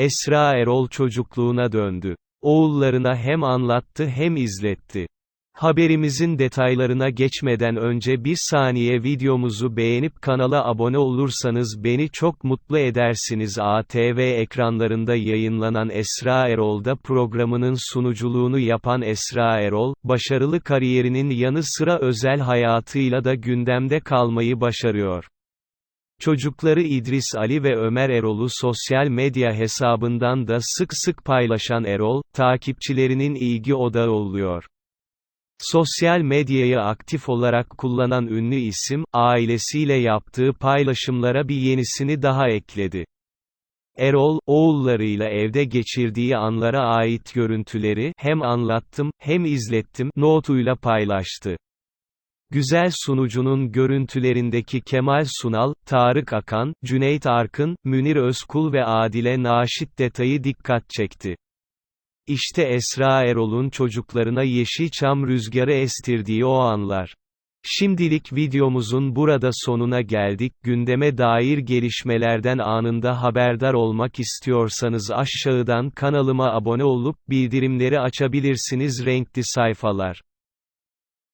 Esra Erol çocukluğuna döndü. Oğullarına hem anlattı hem izletti. Haberimizin detaylarına geçmeden önce bir saniye videomuzu beğenip kanala abone olursanız beni çok mutlu edersiniz. ATV ekranlarında yayınlanan Esra Erol'da programının sunuculuğunu yapan Esra Erol, başarılı kariyerinin yanı sıra özel hayatıyla da gündemde kalmayı başarıyor. Çocukları İdris Ali ve Ömer Erol'u sosyal medya hesabından da sık sık paylaşan Erol, takipçilerinin ilgi odağı oluyor. Sosyal medyayı aktif olarak kullanan ünlü isim, ailesiyle yaptığı paylaşımlara bir yenisini daha ekledi. Erol, oğullarıyla evde geçirdiği anlara ait görüntüleri, hem anlattım, hem izlettim, notuyla paylaştı. Güzel sunucunun görüntülerindeki Kemal Sunal, Tarık Akan, Cüneyt Arkın, Münir Özkul ve Adile Naşit detayı dikkat çekti. İşte Esra Erol'un çocuklarına Yeşilçam rüzgarı estirdiği o anlar. Şimdilik videomuzun burada sonuna geldik. Gündeme dair gelişmelerden anında haberdar olmak istiyorsanız aşağıdan kanalıma abone olup bildirimleri açabilirsiniz renkli sayfalar.